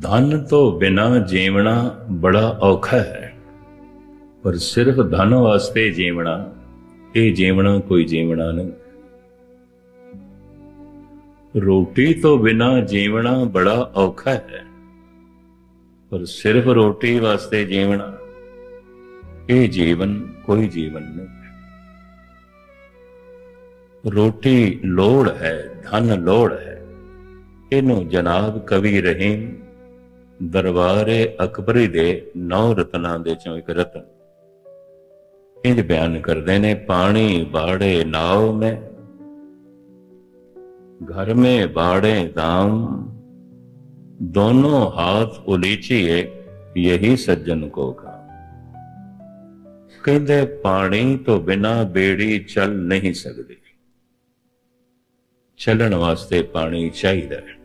ਧਨ ਤੋਂ ਬਿਨਾ ਜੀਵਣਾ ਬੜਾ ਔਖਾ ਹੈ। ਪਰ ਸਿਰਫ ਧਨ ਵਾਸਤੇ ਜੀਵਣਾ, ਇਹ ਜੀਵਣਾ ਕੋਈ ਜੀਵਣਾ ਨਹੀਂ। ਰੋਟੀ ਤੋਂ ਬਿਨਾ ਜੀਵਣਾ ਬੜਾ ਔਖਾ ਹੈ। ਪਰ ਸਿਰਫ ਰੋਟੀ ਵਾਸਤੇ ਜੀਵਣਾ, ਇਹ ਜੀਵਨ ਕੋਈ ਜੀਵਨ ਨਹੀਂ। ਰੋਟੀ ਲੋੜ ਹੈ, ਧਨ ਲੋੜ ਹੈ। ਇਹਨੂੰ ਜਨਾਬ ਕਵੀ ਰਹੀਮ ਦਰਬਾਰੇ ਅਕਬਰੀ ਦੇ ਨੌ ਰਤਨਾਂ ਦੇ ਚੋਂ ਇੱਕ ਰਤਨ ਇੰਜ ਬਿਆਨ ਕਰਦੇ ਨੇ ਪਾਣੀ ਬਾੜੇ ਨਾਉ ਮੈਂ घर में बाड़े दाम दोनों हाथ उलीचिए यही सज्जन को का ਕਹਿੰਦੇ ਪਾਣੀ ਤੋਂ ਬਿਨਾ ਬੇੜੀ ਚੱਲ ਨਹੀਂ ਸਕਦੀ ਚੱਲਣ ਵਾਸਤੇ ਪਾਣੀ ਚਾਹੀਦਾ ਹੈ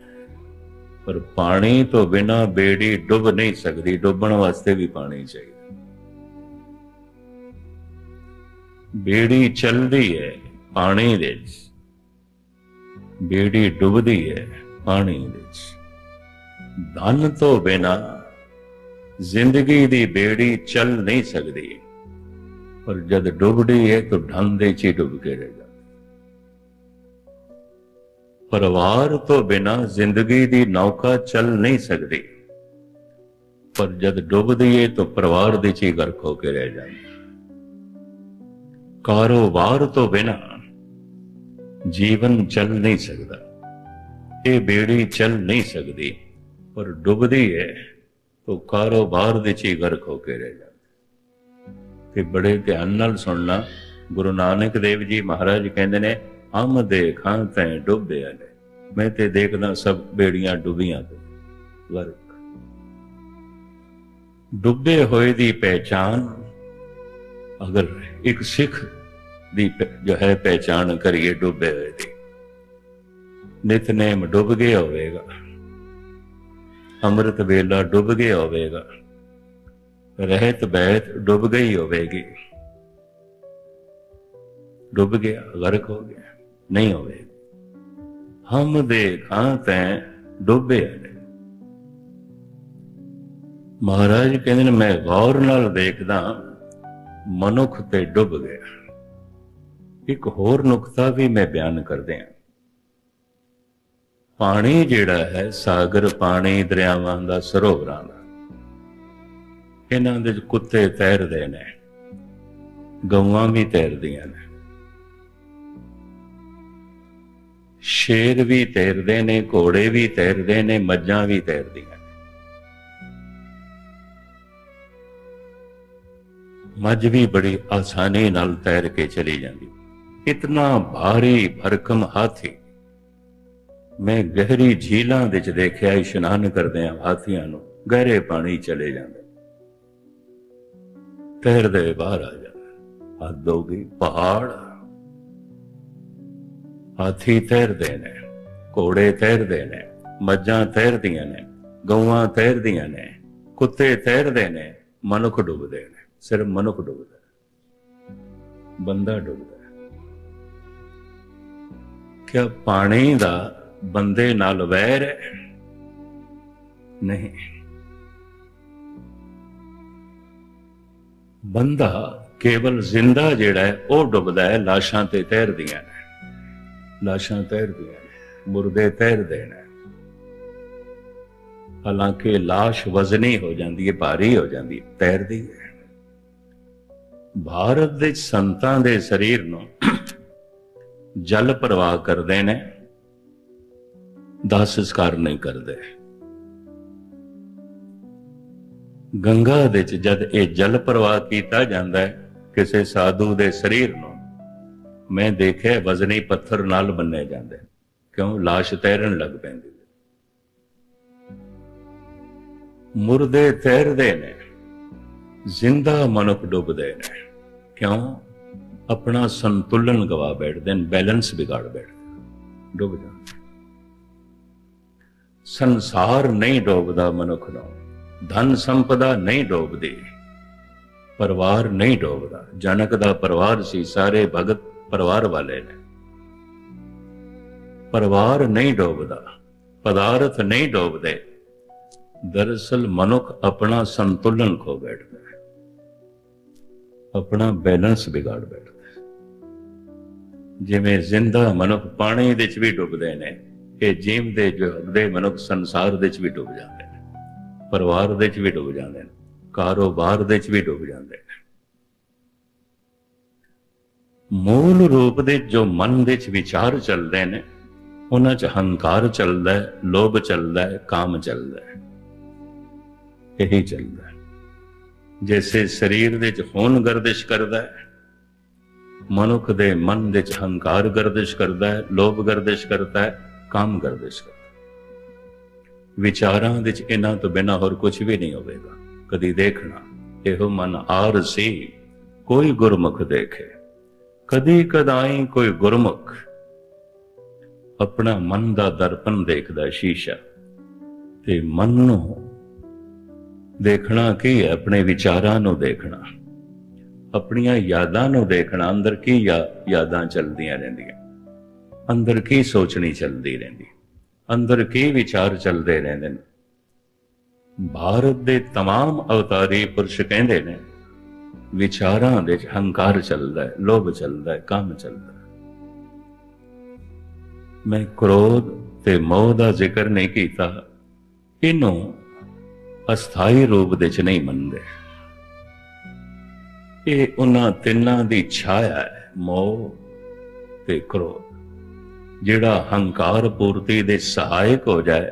ਪਰ ਪਾਣੀ ਤੋਂ ਬਿਨਾ ਬੇੜੀ ਡੁੱਬ ਨਹੀਂ ਸਕਦੀ, ਡੁੱਬਣ ਵਾਸਤੇ ਵੀ ਪਾਣੀ ਚਾਹੀਦਾ। ਬੇੜੀ ਚੱਲਦੀ ਹੈ, ਪਾਣੀ ਦੇ ਵਿੱਚ। ਬੇੜੀ ਡੁੱਬਦੀ ਹੈ, ਪਾਣੀ ਵਿੱਚ। ਧਨ ਤੋਂ ਬਿਨਾ ਜ਼ਿੰਦਗੀ ਦੀ ਬੇੜੀ ਚੱਲ ਨਹੀਂ ਸਕਦੀ। ਪਰ ਜਦ ਡੁੱਬਦੀ ਹੈ, ਤਾਂ ਧਨ ਦੇ ਚ ਹੀ ਡੁੱਬ ਕੇ ਰਹਿ ਪਰਿਵਾਰ ਤੋਂ ਬਿਨਾ ਜ਼ਿੰਦਗੀ ਦੀ ਨੌਕਾ ਚੱਲ ਨਹੀਂ ਸਕਦੀ। ਪਰ ਜਦ ਡੁੱਬਦੀ ਹੈ ਤਾਂ ਪਰਿਵਾਰ ਦੇ ਚ ਗਰਕ ਹੋ ਕੇ ਰਹਿ ਜਾਂਦੀ। ਕਾਰੋਬਾਰ ਤੋਂ ਬਿਨਾ ਜੀਵਨ ਚੱਲ ਨਹੀਂ ਸਕਦਾ। ਇਹ ਬੇੜੀ ਚੱਲ ਨਹੀਂ ਸਕਦੀ। ਪਰ ਡੁੱਬਦੀ ਹੈ ਤਾਂ ਕਾਰੋਬਾਰ ਦੇ ਚ ਹੀ ਗਰਕ ਹੋ ਕੇ ਰਹਿ ਜਾਂਦੀ। ਤੇ ਬੜੇ ਧਿਆਨ ਨਾਲ ਸੁਣਨਾ, ਗੁਰੂ ਨਾਨਕ ਦੇਵ ਜੀ ਮਹਾਰਾਜ ਕਹਿੰਦੇ ਨੇ ਹਮ ਦੇਖਾਂ ਤੈਂ ਡੁੱਬਿਆ ਨੇ। ਮੈਂ ਤੇ ਦੇਖਦਾ ਸਭ ਬੇੜੀਆਂ ਡੁੱਬੀਆਂ ਤੇ ਵਰਕ ਡੁੱਬੇ ਹੋਏ ਦੀ ਪਹਿਚਾਨ ਅਗਰ ਇੱਕ ਸਿੱਖ ਦੀ ਜੋ ਹੈ ਪਹਿਚਾਨ ਕਰੀਏ ਡੁੱਬੇ ਹੋਏ ਦੀ। ਨਿਤਨੇਮ ਡੁੱਬ ਗਿਆ ਹੋਵੇਗਾ। ਅੰਮ੍ਰਿਤ ਵੇਲਾ ਡੁੱਬ ਗਿਆ ਹੋਵੇਗਾ। ਰਹਿਤ ਬੈਤ ਡੁੱਬ ਗਈ ਹੋਵੇਗੀ। ਡੁੱਬ ਗਿਆ ਗਰਕ ਹੋ ਗਿਆ। ਨਹੀਂ ਹੋਵੇ। ਹਮ ਦੇ ਦੇਖਾਂ ਤੈ ਡੁੱਬੇ ਨੇ ਮਹਾਰਾਜ ਕਹਿੰਦੇ ਨੇ, ਮੈਂ ਗੌਰ ਨਾਲ ਦੇਖਦਾ, ਮਨੁੱਖ ਤੇ ਡੁੱਬ ਗਿਆ। ਇੱਕ ਹੋਰ ਨੁਕਤਾ ਵੀ ਮੈਂ ਬਿਆਨ ਕਰਦੇ ਹਾਂ। ਪਾਣੀ ਜਿਹੜਾ ਹੈ, ਸਾਗਰ ਪਾਣੀ, ਦਰਿਆਵਾਂ ਦਾ, ਸਰੋਵਰਾਂ ਦਾ। ਇਹਨਾਂ ਦੇ ਕੁੱਤੇ ਤੈਰਦੇ ਨੇ, ਗਊਆਂ ਵੀ ਤੈਰਦੀਆਂ ਨੇ। ਸ਼ੇਰ ਵੀ ਤੈਰਦੇ ਨੇ, ਘੋੜੇ ਵੀ ਤੈਰਦੇ ਨੇ, ਮੱਝਾਂ ਵੀ ਤੈਰਦੀਆਂ ਮੱਝ ਵੀ ਬੜੀ ਆਸਾਨੀ ਨਾਲ ਤੈਰ ਕੇ ਚਲੀ ਜਾਂਦੀ। ਇਤਨਾ ਭਾਰੀ ਭਰਕਮ ਹਾਥੀ। ਮੈਂ ਗਹਿਰੀ ਝੀਲਾਂ ਵਿੱਚ ਦੇਖਿਆ, ਇਸ਼ਨਾਨ ਕਰਦੇ ਆ ਹਾਥੀਆਂ ਨੂੰ ਗਹਿਰੇ ਪਾਣੀ ਚਲੇ ਜਾਂਦੇ। ਤੈਰਦੇ ਬਾਹਰ ਆ ਜਾਂਦੇ। ਹੱਦ ਹੋ ਗਈ, ਪਹਾੜ। ਹਾਥੀ ਤੈਰਦੇ ਨੇ, ਘੋੜੇ ਤੈਰਦੇ ਨੇ, ਮੱਝਾਂ ਤੈਰਦੀਆਂ ਨੇ, ਗਊਆਂ ਤੈਰਦੀਆਂ ਨੇ, ਕੁੱਤੇ ਤੈਰਦੇ ਨੇ, ਮਨੁੱਖ ਡੁੱਬਦੇ ਨੇ, ਸਿਰਫ ਮਨੁੱਖ ਡੁੱਬਦਾ ਬੰਦਾ ਡੁੱਬਦਾ ਕਿ ਪਾਣੀ ਦਾ ਬੰਦੇ ਨਾਲ ਵੈਰ ਹੈ? ਨਹੀਂ। ਬੰਦਾ ਕੇਵਲ ਜ਼ਿੰਦਾ ਜਿਹੜਾ ਹੈ, ਉਹ ਡੁੱਬਦਾ ਹੈ, ਲਾਸ਼ਾਂ ਤੇ ਤੈਰਦੀਆਂ ਨੇ। ਲਾਸ਼ਾਂ ਤੈਰਦੀਆਂ ਨੇ ਮੁਰਦੇ ਤੈਰਦੇ ਨੇ ਹਾਲਾਂਕਿ লাশ ਵਜ਼ਨੀ ਹੋ ਜਾਂਦੀ ਹੈ, ਭਾਰੀ ਹੋ ਜਾਂਦੀ ਹੈ, ਤੈਰਦੀ ਹੈ। ਭਾਰਤ ਦੇ ਸੰਤਾਂ ਦੇ ਸਰੀਰ ਨੂੰ ਜਲ ਪ੍ਰਵਾਹ ਕਰਦੇ ਨੇ ਦਾਹ ਸੰਸਕਾਰ ਨਹੀਂ ਕਰਦੇ। ਗੰਗਾ ਦੇ ਵਿੱਚ ਜਦ ਇਹ ਜਲ ਪ੍ਰਵਾਹ ਕੀਤਾ ਜਾਂਦਾ ਹੈ, ਕਿਸੇ ਸਾਧੂ ਦੇ ਸਰੀਰ ਨੂੰ ਮੈਂ ਦੇਖਿਆ ਵਜ਼ਨੀ ਪੱਥਰ ਨਾਲ ਬੰਨੇ ਜਾਂਦੇ ਕਿਉਂ? লাশ ਤੈਰਨ ਲੱਗ ਪੈਂਦੀ ਮੁਰਦੇ ਤੈਰਦੇ ਨੇ, ਜ਼ਿੰਦਾ ਮਨੁੱਖ ਡੁੱਬਦੇ ਨੇ। ਕਿਉਂ? ਆਪਣਾ ਸੰਤੁਲਨ ਗਵਾ ਬੈਠਦੇ ਨੇ, ਬੈਲੈਂਸ ਵਿਗਾੜ ਬੈਠਦੇ ਡੁੱਬ ਜਾਂਦੇ ਸੰਸਾਰ ਨਹੀਂ ਡੋਬਦਾ ਮਨੁੱਖ ਨੂੰ। ਧਨ ਸੰਪਦਾ ਨਹੀਂ ਡੋਬਦੀ। ਪਰਿਵਾਰ ਨਹੀਂ ਡੋਬਦਾ। ਜਨਕ ਦਾ ਪਰਿਵਾਰ ਸੀ, ਸਾਰੇ ਭਗਤ ਪਰਿਵਾਰ ਵਾਲੇ ਨੇ। ਪਰਿਵਾਰ ਨਹੀਂ ਡੋਬਦਾ, ਪਦਾਰਥ ਨਹੀਂ ਡੋਬਦੇ। ਦਰਅਸਲ ਮਨੁੱਖ ਆਪਣਾ ਸੰਤੁਲਨ ਖੋ ਬੈਠਦਾ ਹੈ। ਆਪਣਾ ਬੈਲੈਂਸ ਵਿਗਾੜ ਬੈਠਦਾ ਹੈ। ਜਿਵੇਂ ਜ਼ਿੰਦਾ ਮਨੁੱਖ ਪਾਣੀ ਦੇ ਵਿੱਚ ਵੀ ਡੁੱਬਦੇ ਨੇ, ਇਹ ਜੀਵ ਦੇ ਦੇ ਮਨੁੱਖ ਸੰਸਾਰ ਦੇ ਵਿੱਚ ਵੀ ਡੁੱਬ ਜਾਂਦੇ ਨੇ। ਪਰਿਵਾਰ ਦੇ ਵਿੱਚ ਵੀ ਡੁੱਬ ਜਾਂਦੇ ਨੇ, ਕਾਰੋਬਾਰ ਦੇ ਵਿੱਚ ਵੀ ਡੁੱਬ ਜਾਂਦੇ ਨੇ। ਮੂਲ ਰੂਪ ਦੇ ਜੋ ਮਨ ਵਿੱਚ ਵਿਚਾਰ ਚੱਲਦੇ ਨੇ, ਉਹਨਾਂ 'ਚ ਹੰਕਾਰ ਚੱਲਦਾ ਹੈ, ਲੋਭ ਚੱਲਦਾ ਹੈ, ਕਾਮ ਚੱਲਦਾ ਹੈ। ਇਹੀ ਚੱਲਦਾ ਹੈ। ਜੈਸੇ ਸਰੀਰ ਦੇ 'ਚ ਖੂਨ ਗਰਦਿਸ਼ ਕਰਦਾ ਹੈ, ਮਨੁੱਖ ਦੇ ਮਨ ਦੇ 'ਚ ਹੰਕਾਰ ਗਰਦਿਸ਼ ਕਰਦਾ ਹੈ, ਲੋਭ ਗਰਦਿਸ਼ ਕਰਦਾ ਹੈ, ਕਾਮ ਗਰਦਿਸ਼ ਕਰਦਾ ਵਿਚਾਰਾਂ ਵਿੱਚ ਇਹਨਾਂ ਤੋਂ ਬਿਨਾ ਹੋਰ ਕੁਝ ਵੀ ਨਹੀਂ ਹੋਵੇਗਾ। ਕਦੀ ਦੇਖਣਾ, ਇਹੋ ਮਨ ਆਰ ਸੀ, ਕੋਈ ਗੁਰਮੁਖ ਦੇਖੇ। ਕਦੀ ਕਦਾਈ ਕੋਈ ਗੁਰਮੁਖ ਆਪਣਾ ਮਨ ਦਾ ਦਰਪਣ ਦੇਖਦਾ ਸ਼ੀਸ਼ਾ ਤੇ ਮਨ ਨੂੰ ਦੇਖਣਾ ਕੀ ਹੈ ਆਪਣੇ ਵਿਚਾਰਾਂ ਨੂੰ ਦੇਖਣਾ ਆਪਣੀਆਂ ਯਾਦਾਂ ਨੂੰ ਦੇਖਣਾ ਅੰਦਰ ਕੀ ਯਾਦਾਂ ਚੱਲਦੀਆਂ ਰਹਿੰਦੀਆਂ ਅੰਦਰ ਕੀ ਸੋਚਣੀ ਚੱਲਦੀ ਰਹਿੰਦੀ ਅੰਦਰ ਕੀ ਵਿਚਾਰ ਚੱਲਦੇ ਰਹਿੰਦੇ ਨੇ ਭਾਰਤ ਦੇ तमाम ਅਵਤਾਰੀ ਪੁਰਸ਼ ਕਹਿੰਦੇ ਨੇ ਵਿਚਾਰਾਂ ਦੇ ਹੰਕਾਰ ਚੱਲਦਾ ਹੈ, ਲੋਭ ਚੱਲਦਾ ਹੈ, ਕੰਮ ਚੱਲਦਾ ਹੈ। ਮੈਂ ਕ੍ਰੋਧ ਤੇ ਮੋਹ ਦਾ ਜ਼ਿਕਰ ਨਹੀਂ ਕੀਤਾ। ਇਹਨੂੰ ਅਸਥਾਈ ਰੂਪ ਦੇ ਚ ਨਹੀਂ ਮੰਨਦੇ। ਇਹ ਉਹਨਾਂ ਤਿੰਨਾਂ ਦੀ ਛਾਇਆ ਹੈ, ਮੋਹ ਤੇ ਕ੍ਰੋਧ। ਜਿਹੜਾ ਹੰਕਾਰ ਪੂਰਤੀ ਦੇ ਸਹਾਇਕ ਹੋ ਜਾਏ,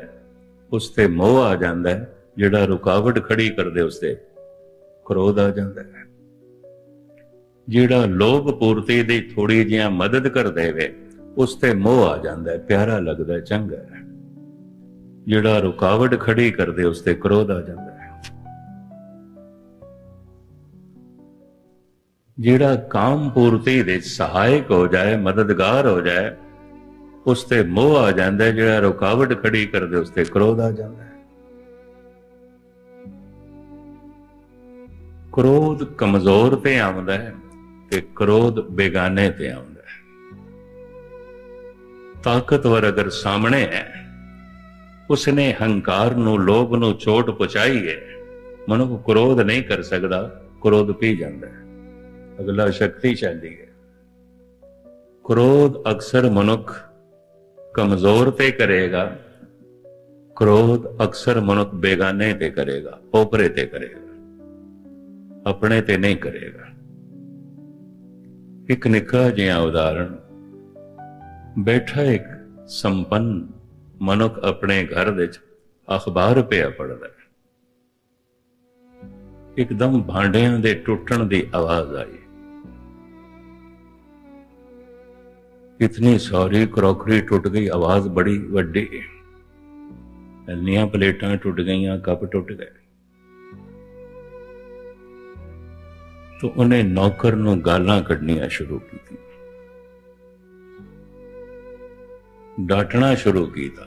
ਉਸ ਤੇ ਮੋਹ ਆ ਜਾਂਦਾ ਹੈ, ਜਿਹੜਾ ਰੁਕਾਵਟ ਖੜੀ ਕਰਦੇ, ਉਸ ਤੇ ਕ੍ਰੋਧ ਆ ਜਾਂਦਾ ਹੈ। ਜਿਹੜਾ ਲੋਭ ਪੂਰਤੀ ਦੀ ਥੋੜੀ ਜਿਹਾ ਮਦਦ ਕਰ ਦੇਵੇ ਉਸ ਤੇ ਮੋਹ ਆ ਜਾਂਦਾ ਹੈ, ਪਿਆਰਾ ਲੱਗਦਾ ਹੈ, ਚੰਗਾ ਹੈ। ਜਿਹੜਾ ਰੁਕਾਵਟ ਖੜੀ ਕਰਦੇ, ਉਸ ਤੇ ਕ੍ਰੋਧ ਆ ਜਾਂਦਾ ਹੈ। ਜਿਹੜਾ ਕਾਮ ਪੂਰਤੀ ਦੇ ਸਹਾਇਕ ਹੋ ਜਾਏ, ਮਦਦਗਾਰ ਹੋ ਜਾਏ, ਉਸ ਤੇ ਮੋਹ ਆ ਜਾਂਦਾ ਹੈ, ਜਿਹੜਾ ਰੁਕਾਵਟ ਖੜੀ ਕਰਦੇ, ਉਸ ਤੇ ਕ੍ਰੋਧ ਆ ਜਾਂਦਾ ਹੈ। ਕ੍ਰੋਧ ਕਮਜ਼ੋਰ ਤੇ ਆਉਂਦਾ ਹੈ। ਤੇ ਕ੍ਰੋਧ ਬੇਗਾਨੇ ਤੇ ਆਉਂਦਾ ਤਾਕਤਵਰ ਅਗਰ ਸਾਹਮਣੇ ਹੈ, ਉਸਨੇ ਹੰਕਾਰ ਨੂੰ, ਲੋਭ ਨੂੰ ਚੋਟ ਪਹੁੰਚਾਈ ਹੈ। ਮਨੁੱਖ ਕ੍ਰੋਧ ਨਹੀਂ ਕਰ ਸਕਦਾ, ਕ੍ਰੋਧ ਪੀ ਜਾਂਦਾ ਹੈ। ਅਗਲਾ ਸ਼ਕਤੀਸ਼ਾਲੀ ਹੈ। ਕ੍ਰੋਧ ਅਕਸਰ ਮਨੁੱਖ ਕਮਜ਼ੋਰ ਤੇ ਕਰੇਗਾ, ਕ੍ਰੋਧ ਅਕਸਰ ਮਨੁੱਖ ਬੇਗਾਨੇ ਤੇ ਕਰੇਗਾ ਪੋਪਰੇ ਤੇ ਕਰੇਗਾ, ਆਪਣੇ ਤੇ ਨਹੀਂ ਕਰੇਗਾ। ਇੱਕ ਨਿੱਕਾ ਜਿਹਾ ਉਦਾਹਰਣ। ਬੈਠਾ ਇੱਕ ਸੰਪੰਨ ਮਨੁੱਖ ਆਪਣੇ ਘਰ ਵਿੱਚ ਅਖਬਾਰ ਪਿਆ ਪੜਦਾ ਹੈ। ਇੱਕਦਮ ਭਾਂਡਿਆਂ ਦੇ ਟੁੱਟਣ ਦੀ ਆਵਾਜ਼ ਆਈ। ਇਤਨੀ ਸਾਰੀ ਕਰੋਕਰੀ ਟੁੱਟ ਗਈ, ਆਵਾਜ਼ ਬੜੀ ਵੱਡੀ। ਇੰਨੀਆਂ ਪਲੇਟਾਂ ਟੁੱਟ ਗਈਆਂ, ਕੱਪ ਟੁੱਟ ਗਏ। ਤੋ ਉਹਨੇ ਨੌਕਰ ਨੂੰ ਗਾਲਾਂ ਕੱਢਣੀਆਂ ਸ਼ੁਰੂ ਕੀਤੀ ਡਾਟਣਾ ਸ਼ੁਰੂ ਕੀਤਾ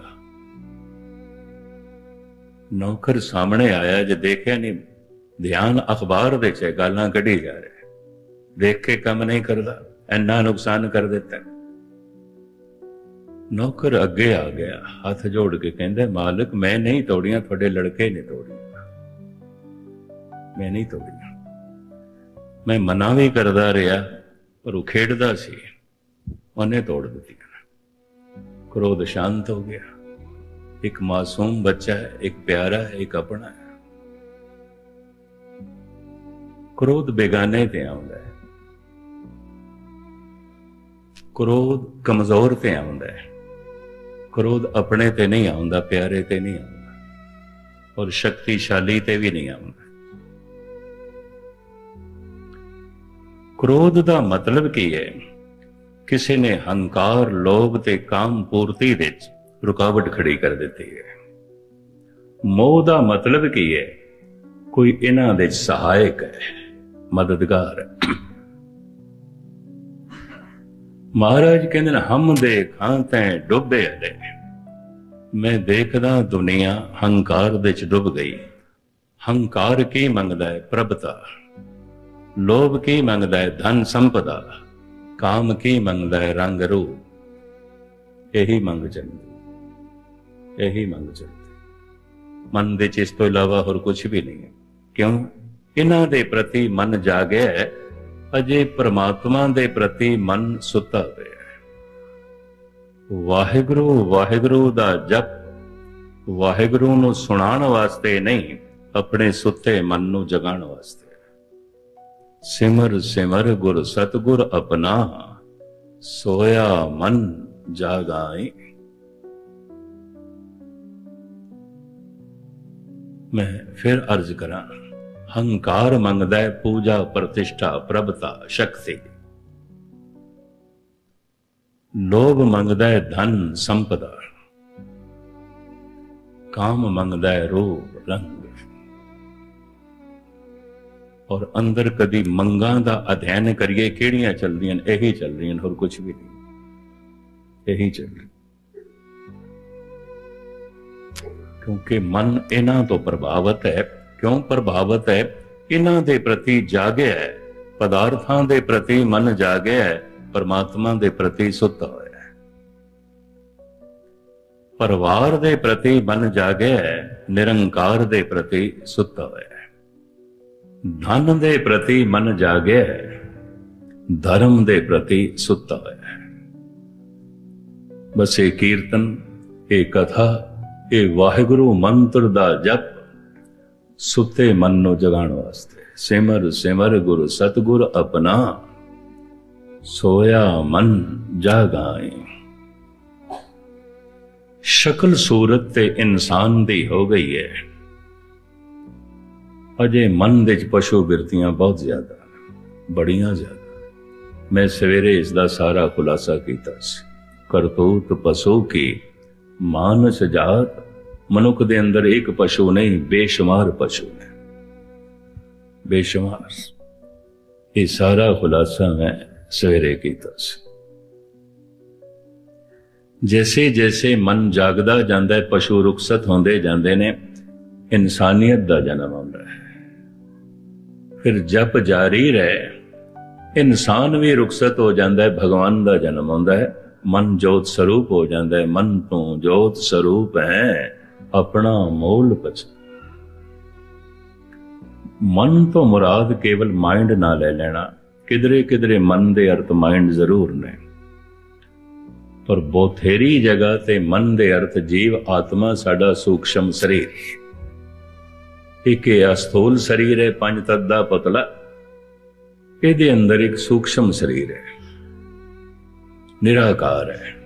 ਨੌਕਰ ਸਾਹਮਣੇ ਆਇਆ ਜੇ ਦੇਖਿਆ ਨਹੀਂ ਧਿਆਨ ਅਖਬਾਰ ਦੇ ਚ ਗਾਲਾਂ ਕੱਢੀ ਜਾ ਰਿਹਾ ਦੇਖ ਕੇ ਕੰਮ ਨਹੀਂ ਕਰਦਾ ਇੰਨਾ ਨੁਕਸਾਨ ਕਰ ਦਿੱਤਾ ਨੌਕਰ ਅੱਗੇ ਆ ਗਿਆ ਹੱਥ ਜੋੜ ਕੇ ਕਹਿੰਦਾ ਮਾਲਕ ਮੈਂ ਨਹੀਂ ਤੋੜੀਆਂ ਤੁਹਾਡੇ ਲੜਕੇ ਨੇ ਤੋੜੀਆਂ ਮੈਂ ਨਹੀਂ ਤੋੜੀਆਂ ਮੈਂ ਮਨਾ ਵੀ ਕਰਦਾ ਰਿਹਾ, ਪਰ ਉਹ ਖੇਡਦਾ ਸੀ। ਉਹਨੇ ਤੋੜ ਦਿੱਤੀ। ਕ੍ਰੋਧ ਸ਼ਾਂਤ ਹੋ ਗਿਆ। ਇੱਕ ਮਾਸੂਮ ਬੱਚਾ ਹੈ, ਇੱਕ ਪਿਆਰਾ ਹੈ, ਇੱਕ ਆਪਣਾ ਹੈ। ਕ੍ਰੋਧ ਬੇਗਾਨੇ ਤੇ ਆਉਂਦਾ ਹੈ। ਕ੍ਰੋਧ ਕਮਜ਼ੋਰ ਤੇ ਆਉਂਦਾ ਹੈ। ਕ੍ਰੋਧ ਆਪਣੇ ਤੇ ਨਹੀਂ ਆਉਂਦਾ, ਪਿਆਰੇ ਤੇ ਨਹੀਂ ਆਉਂਦਾ। ਔਰ ਸ਼ਕਤੀਸ਼ਾਲੀ ਤੇ ਵੀ ਨਹੀਂ ਆਉਂਦਾ। ਕ੍ਰੋਧ ਦਾ ਮਤਲਬ ਕੀ ਹੈ? ਕਿਸੇ ਨੇ ਹੰਕਾਰ, ਲੋਭ ਤੇ ਕਾਮ ਪੂਰਤੀ ਵਿੱਚ ਰੁਕਾਵਟ ਖੜੀ ਕਰ ਦਿੱਤੀ ਹੈ। ਮੋਹ ਦਾ ਮਤਲਬ ਕੀ ਹੈ? ਕੋਈ ਇਹਨਾਂ ਦੇ ਸਹਾਇਕ ਹੈ, ਮਦਦਗਾਰ ਹੈ। ਮਹਾਰਾਜ ਕਹਿੰਦੇ ਨੇ, ਹਮ ਦੇਖਾਂ ਤੈਂ ਡੁੱਬੇ ਅਲੇ ਮੈਂ ਦੇਖਦਾ ਦੁਨੀਆ ਹੰਕਾਰ ਵਿੱਚ ਡੁੱਬ ਗਈ। ਹੰਕਾਰ ਕੀ ਮੰਗਦਾ ਹੈ? ਪ੍ਰਭਤਾ। ਲੋਭ ਕੀ ਮੰਗਦਾ ਹੈ? ਧਨ ਸੰਪਦਾ। ਕਾਮ ਕੀ ਮੰਗਦਾ ਹੈ? ਰੰਗ ਰੂਪ। ਇਹੀ ਮੰਗ ਚੱਲਦੀ ਇਹੀ ਮੰਗ ਚੱਲਦੀ ਮਨ ਦੇ ਚ ਇਸ ਤੋਂ ਇਲਾਵਾ ਹੋਰ ਕੁਝ ਵੀ ਨਹੀਂ ਹੈ। ਕਿਉਂ? ਇਹਨਾਂ ਦੇ ਪ੍ਰਤੀ ਮਨ ਜਾਗਿਆ ਹੈ। ਅਜੇ ਪ੍ਰਮਾਤਮਾ ਦੇ ਪ੍ਰਤੀ ਮਨ ਸੁੱਤਾ ਹੋਇਆ ਹੈ। ਵਾਹਿਗੁਰੂ ਵਾਹਿਗੁਰੂ ਦਾ ਜਪ ਵਾਹਿਗੁਰੂ ਨੂੰ ਸੁਣਾਉਣ ਵਾਸਤੇ ਨਹੀਂ, ਆਪਣੇ ਸੁੱਤੇ ਮਨ ਨੂੰ ਜਗਾਉਣ ਵਾਸਤੇ। ਸਿਮਰ ਸਿਮਰ ਗੁਰ ਸਤਗੁਰ ਆਪਣਾ ਸੋਇਆ ਮਨ ਜਾਗਾਏ ਮੈਂ ਫਿਰ ਅਰਜ਼ ਕਰਾਂ ਹੰਕਾਰ ਮੰਗਦਾ ਹੈ ਪੂਜਾ ਪ੍ਰਤਿਸ਼ਠਾ ਪ੍ਰਭਤਾ ਸ਼ਕਤੀ ਲੋਭ ਮੰਗਦਾ ਹੈ ਧਨ ਸੰਪਦਾ ਕਾਮ ਮੰਗਦਾ ਹੈ ਰੂਪ ਰੰਗ ਔਰ ਅੰਦਰ ਕਦੀ ਮੰਗਾਂ ਦਾ ਅਧਿਐਨ ਕਰੀਏ, ਕਿਹੜੀਆਂ ਚੱਲਦੀਆਂ ਨੇ? ਇਹੀ ਚੱਲ ਰਹੀਆਂ ਹੋਰ ਕੁਝ ਵੀ ਨਹੀਂ। ਇਹੀ ਚੱਲ ਰਿਹਾ ਕਿਉਂਕਿ ਮਨ ਇਹਨਾਂ ਤੋਂ ਪ੍ਰਭਾਵਿਤ ਹੈ। ਕਿਉਂ ਪ੍ਰਭਾਵਿਤ ਹੈ? ਇਹਨਾਂ ਦੇ ਪ੍ਰਤੀ ਜਾਗਿਆ ਹੈ। ਪਦਾਰਥਾਂ ਦੇ ਪ੍ਰਤੀ ਮਨ ਜਾਗਿਆ ਹੈ। ਪਰਮਾਤਮਾ ਦੇ ਪ੍ਰਤੀ ਸੁੱਤਾ ਹੋਇਆ ਹੈ। ਪਰਿਵਾਰ ਦੇ ਪ੍ਰਤੀ ਮਨ ਜਾਗਿਆ ਹੈ। ਨਿਰੰਕਾਰ ਦੇ ਪ੍ਰਤੀ ਸੁੱਤਾ ਹੋਇਆ ਹੈ। ਧਨ ਦੇ ਪ੍ਰਤੀ ਮਨ ਜਾਗਿਆ ਧਰਮ ਦੇ ਪ੍ਰਤੀ ਸੁੱਤਾ ਹੋਇਆ ਹੈ। ਬਸ ਇਹ ਕੀਰਤਨ, ਇਹ ਕਥਾ, ਇਹ ਵਾਹਿਗੁਰੂ ਮੰਤਰ ਦਾ ਜਪ, ਸੁੱਤੇ ਮਨ ਨੂੰ ਜਗਾਉਣ ਵਾਸਤੇ। ਸਿਮਰ ਸਿਮਰ ਗੁਰੂ ਸਤਗੁਰ ਆਪਣਾ, ਸੋਇਆ ਮਨ ਜਾਗਾਏ। ਸ਼ਕਲ ਸੂਰਤ ਤੇ ਇਨਸਾਨ ਦੀ ਹੋ ਗਈ ਹੈ। ਅਜੇ ਮਨ ਦੇ ਵਿੱਚ ਪਸ਼ੂ ਬਿਰਤੀਆਂ ਬਹੁਤ ਜ਼ਿਆਦਾ ਬੜੀਆਂ ਜ਼ਿਆਦਾ ਮੈਂ ਸਵੇਰੇ ਇਸ ਦਾ ਸਾਰਾ ਖੁਲਾਸਾ ਕੀਤਾ ਸੀ। ਕਰਤੂਤ ਪਸ਼ੂ ਕੀ ਮਾਨਸ ਜਾਤ, ਮਨੁੱਖ ਦੇ ਅੰਦਰ ਇੱਕ ਪਸ਼ੂ ਨਹੀਂ, ਬੇਸ਼ੁਮਾਰ ਪਸ਼ੂ ਨੇ। ਬੇਸ਼ੁਮਾਰ ਇਹ ਸਾਰਾ ਖੁਲਾਸਾ ਮੈਂ ਸਵੇਰੇ ਕੀਤਾ ਸੀ। ਜੈਸੇ ਜੈਸੇ ਮਨ ਜਾਗਦਾ ਜਾਂਦਾ ਹੈ, ਪਸ਼ੂ ਰੁਖਸਤ ਹੁੰਦੇ ਜਾਂਦੇ ਨੇ, ਇਨਸਾਨੀਅਤ ਦਾ ਜਨਮ ਆਉਂਦਾ ਹੈ। ਫਿਰ ਜਪ ਜਾਰੀ ਰਹੇ। ਇਨਸਾਨ ਵੀ ਰੁਖਸਤ ਹੋ ਜਾਂਦਾ ਹੈ, ਭਗਵਾਨ ਦਾ ਜਨਮ ਆਉਂਦਾ ਹੈ। ਮਨ ਜੋਤ ਸਰੂਪ ਹੋ ਜਾਂਦਾ ਹੈ, ਮਨ ਤੋਂ ਜੋਤ ਸਰੂਪ ਹੈ। ਆਪਣਾ ਮੂਲ ਪਛ ਮਨ ਤੋਂ ਮੁਰਾਦ ਕੇਵਲ ਮਾਈਂਡ ਨਾ ਲੈ ਲੈਣਾ। ਕਿਧਰੇ ਕਿਧਰੇ ਮਨ ਦੇ ਅਰਥ ਮਾਈਂਡ ਜ਼ਰੂਰ ਨੇ। ਪਰ ਬੋਥੇਰੀ ਜਗ੍ਹਾ ਤੇ ਮਨ ਦੇ ਅਰਥ ਜੀਵ ਆਤਮਾ ਸਾਡਾ ਸੂਖਸ਼ਮ ਸਰੀਰ। ਇੱਕ ਇਹ ਅਸਥੂਲ ਸਰੀਰ ਹੈ, ਪੰਜ ਤੱਤ ਦਾ ਪਤਲਾ। ਇਹਦੇ ਅੰਦਰ ਇੱਕ ਸੂਖਸ਼ਮ ਸਰੀਰ ਹੈ। ਨਿਰਾਕਾਰ ਹੈ।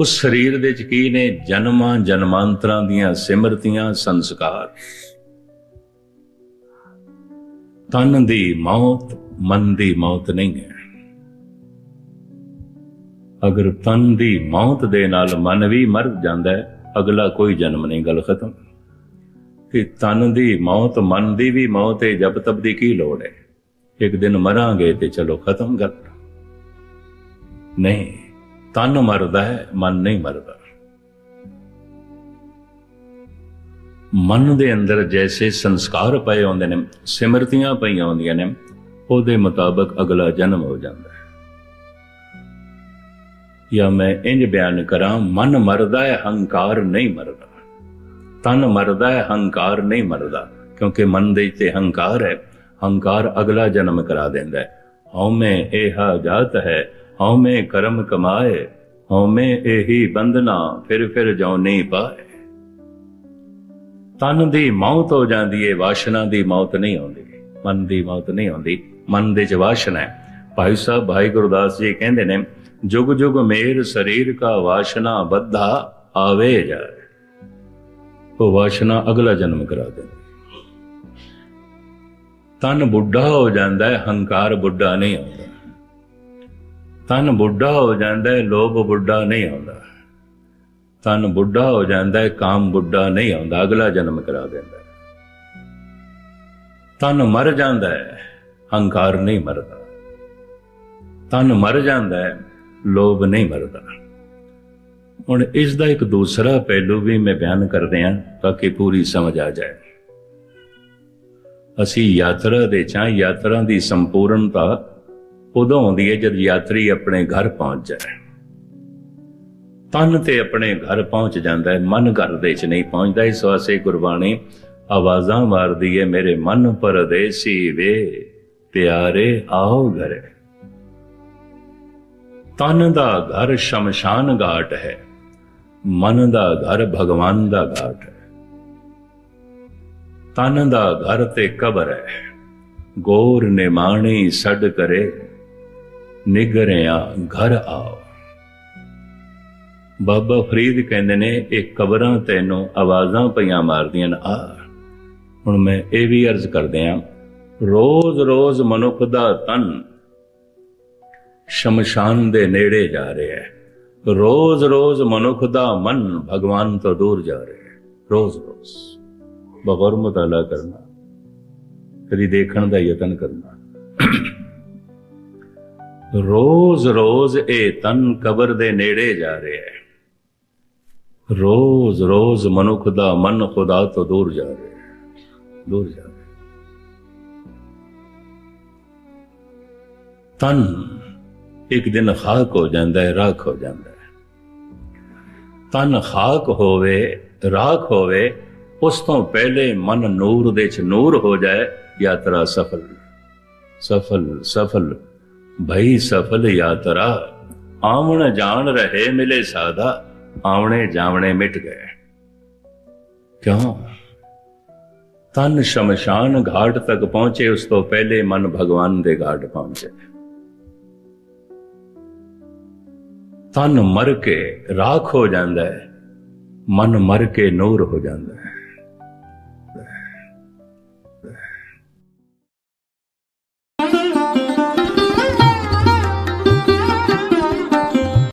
ਉਸ ਸਰੀਰ ਦੇ ਚ ਕੀ ਨੇ? ਜਨਮਾਂ ਜਨਮਾਂਤਰਾਂ ਦੀਆਂ ਸਿਮਰਤੀਆਂ, ਸੰਸਕਾਰ। ਤਨ ਦੀ ਮੌਤ, ਮਨ ਦੀ ਮੌਤ ਨਹੀਂ ਹੈ। ਅਗਰ ਤਨ ਦੀ ਮੌਤ ਦੇ ਨਾਲ ਮਨ ਵੀ ਮਰ ਜਾਂਦਾ ਹੈ ਅਗਲਾ ਕੋਈ ਜਨਮ ਨਹੀਂ, ਗੱਲ ਖਤਮ। ਕਿ ਤਨ ਦੀ ਮੌਤ, ਮਨ ਦੀ ਵੀ ਮੌਤ ਹੈ ਜਬ ਤਬ ਦੀ ਕੀ ਲੋੜ ਹੈ? ਇੱਕ ਦਿਨ ਮਰਾਂਗੇ ਤੇ ਚਲੋ ਖਤਮ ਗੱਲ। ਨਹੀਂ, ਤਨ ਮਰਦਾ ਹੈ, ਮਨ ਨਹੀਂ ਮਰਦਾ। ਮਨ ਦੇ ਅੰਦਰ ਜੈਸੇ ਸੰਸਕਾਰ ਪਏ ਹੁੰਦੇ ਨੇ, ਸਿਮਰਤੀਆਂ ਪਈਆਂ ਹੁੰਦੀਆਂ ਨੇ, ਉਹਦੇ ਮੁਤਾਬਕ ਅਗਲਾ ਜਨਮ ਹੋ ਜਾਂਦਾ ਹੈ। ਜਾਂ ਮੈਂ ਇੰਜ ਬਿਆਨ ਕਰਾਂ, ਮਨ ਮਰਦਾ ਹੈ, ਹੰਕਾਰ ਨਹੀਂ ਮਰਦਾ। ਤਨ ਮਰਦਾ ਹੈ, ਹੰਕਾਰ ਨਹੀਂ ਮਰਦਾ, ਕਿਉਂਕਿ ਮਨ ਦੇ ਤੇ ਹੰਕਾਰ ਹੈ। ਹੰਕਾਰ ਅਗਲਾ ਜਨਮ ਕਰਾ ਦਿੰਦਾ ਹੈ। ਹਉਮੈ ਇਹ ਜਾਤ ਹੈ, ਹਉਮੈ ਕਰਮ ਕਮਾਏ, ਹਉਮੈ ਇਹੀ ਬੰਧਨਾ, ਫਿਰ ਫਿਰ ਜੋ ਨਹੀਂ ਪਾਏ। ਤਨ ਦੀ ਮੌਤ ਹੋ ਜਾਂਦੀ ਹੈ ਵਾਸ਼ਨਾ ਦੀ ਮੌਤ ਨਹੀਂ ਆਉਂਦੀ। ਮਨ ਦੀ ਮੌਤ ਨਹੀਂ ਆਉਂਦੀ, ਮਨ ਦੇ ਚ ਵਾਸ਼ਨਾ ਹੈ। ਭਾਈ ਸਾਹਿਬ, ਭਾਈ ਗੁਰਦਾਸ ਜੀ ਕਹਿੰਦੇ ਨੇ ਜੁਗ ਜੁਗ ਮੇਰ ਸਰੀਰ ਕਾ ਵਾਸ਼ਨਾ ਬੱਧਾ ਆਵੇ ਜਾਏ। ਉਹ ਵਾਸ਼ਨਾ ਅਗਲਾ ਜਨਮ ਕਰਾ ਦਿੰਦੀ ਤਨ ਬੁੱਢਾ ਹੋ ਜਾਂਦਾ ਹੈ, ਹੰਕਾਰ ਬੁੱਢਾ ਨਹੀਂ ਆਉਂਦਾ। ਤਨ ਬੁੱਢਾ ਹੋ ਜਾਂਦਾ ਹੈ, ਲੋਭ ਬੁੱਢਾ ਨਹੀਂ ਆਉਂਦਾ। ਤਨ ਬੁੱਢਾ ਹੋ ਜਾਂਦਾ ਹੈ, ਕਾਮ ਬੁੱਢਾ ਨਹੀਂ ਆਉਂਦਾ। ਅਗਲਾ ਜਨਮ ਕਰਾ ਦਿੰਦਾ ਹੈ। ਤਨ ਮਰ ਜਾਂਦਾ ਹੈ, ਹੰਕਾਰ ਨਹੀਂ ਮਰਦਾ। ਤਨ ਮਰ ਜਾਂਦਾ ਹੈ ਲੋਭ ਨਹੀਂ ਮਰਦਾ। ਹੁਣ ਇਸ ਦਾ ਇੱਕ ਦੂਸਰਾ ਪਹਿਲੂ ਵੀ ਮੈਂ ਬਿਆਨ ਕਰਦੇ ਹਾਂ ਤਾਂ ਕਿ ਪੂਰੀ ਸਮਝ ਆ ਜਾਏ। ਅਸੀਂ ਯਾਤਰਾ ਦੇ ਚਾਹ ਯਾਤਰਾ ਦੀ ਸੰਪੂਰਨਤਾ ਉਦੋਂ ਆਉਂਦੀ ਹੈ ਜਦ ਯਾਤਰੀ ਆਪਣੇ ਘਰ ਪਹੁੰਚ ਜਾਏ। ਤਨ ਤੇ ਆਪਣੇ ਘਰ ਪਹੁੰਚ ਜਾਂਦਾ ਹੈ, ਮਨ ਘਰ ਦੇ ਚ ਨਹੀਂ ਪਹੁੰਚਦਾ। ਇਸ ਵਾਸਤੇ ਗੁਰਬਾਣੀ ਆਵਾਜ਼ਾਂ ਮਾਰਦੀ ਹੈ, ਮੇਰੇ ਮਨ ਪਰਦੇਸੀ ਵੇ, ਪਿਆਰੇ ਆਓ ਘਰੇ। ਤਨ ਦਾ ਘਰ ਸ਼ਮਸ਼ਾਨ ਘਾਟ ਹੈ, ਮਨ ਦਾ ਘਰ ਭਗਵਾਨ ਦਾ ਘਾਟ ਹੈ। ਤਨ ਦਾ ਘਰ ਤੇ ਕਬਰ ਹੈ, ਗੋਰ ਨਿਮਾਣੀ ਛੱਡ ਕਰੇ, ਨਿਗਰਿਆ ਘਰ ਆਓ। ਬਾਬਾ ਫਰੀਦ ਕਹਿੰਦੇ ਨੇ, ਇਹ ਕਬਰਾਂ ਤੈਨੂੰ ਆਵਾਜ਼ਾਂ ਪਈਆਂ ਮਾਰਦੀਆਂ ਨੇ। ਆ, ਹੁਣ ਮੈਂ ਇਹ ਵੀ ਅਰਜ਼ ਕਰਦੇ ਆ, ਰੋਜ਼-ਰੋਜ਼ ਮਨੁੱਖ ਦਾ ਤਨ ਸ਼ਮਸ਼ਾਨ ਦੇ ਨੇੜੇ ਜਾ ਰਿਹਾ ਹੈ। ਰੋਜ਼-ਰੋਜ਼ ਮਨੁੱਖ ਦਾ ਮਨ ਭਗਵਾਨ ਤੋਂ ਦੂਰ ਜਾ ਰਿਹਾ ਹੈ। ਰੋਜ਼-ਰੋਜ਼ ਬਗੌਰ ਮਤਾਲਾ ਕਰਨਾ। ਕਦੀ ਦੇਖਣ ਦਾ ਯਤਨ ਕਰਨਾ। ਰੋਜ਼-ਰੋਜ਼ ਇਹ ਤਨ ਕਬਰ ਦੇ ਨੇੜੇ ਜਾ ਰਿਹਾ ਹੈ। ਰੋਜ਼-ਰੋਜ਼ ਮਨੁੱਖ ਦਾ ਮਨ ਖੁਦਾ ਤੋਂ ਦੂਰ ਜਾ ਰਿਹਾ ਹੈ। ਦੂਰ ਜਾ ਰਿਹਾ ਹੈ। ਤਨ ਇੱਕ ਦਿਨ ਖਾਕ ਹੋ ਜਾਂਦਾ ਹੈ, ਰਾਖ ਹੋ ਜਾਂਦਾ ਹੈ। ਤਨ ਖਾਕ ਹੋਵੇ, ਰਾਖ ਹੋਵੇ, ਉਸ ਤੋਂ ਪਹਿਲੇ ਮਨ ਨੂਰ ਦੇ ਚ ਨੂਰ ਹੋ ਜਾਏ, ਯਾਤਰਾ ਸਫਲ। ਸਫਲ ਸਫਲ। ਭਈ ਸਫਲ ਯਾਤਰਾ, ਆਵਣ ਜਾਣ ਰਹੇ ਮਿਲੇ ਸਾਦਾ, ਆਵਣੇ ਜਾਵਣੇ ਮਿਟ ਗਏ। ਕਿਉਂ? ਤਨ ਸ਼ਮਸ਼ਾਨ ਘਾਟ ਤੱਕ ਪਹੁੰਚੇ, ਉਸ ਤੋਂ ਪਹਿਲੇ ਮਨ ਭਗਵਾਨ ਦੇ ਘਾਟ ਪਹੁੰਚੇ। ਤਨ ਮਰ ਕੇ ਰਾਖ ਹੋ ਜਾਂਦਾ ਹੈ ਮਨ ਮਰ ਕੇ ਨੂਰ ਹੋ ਜਾਂਦਾ ਹੈ।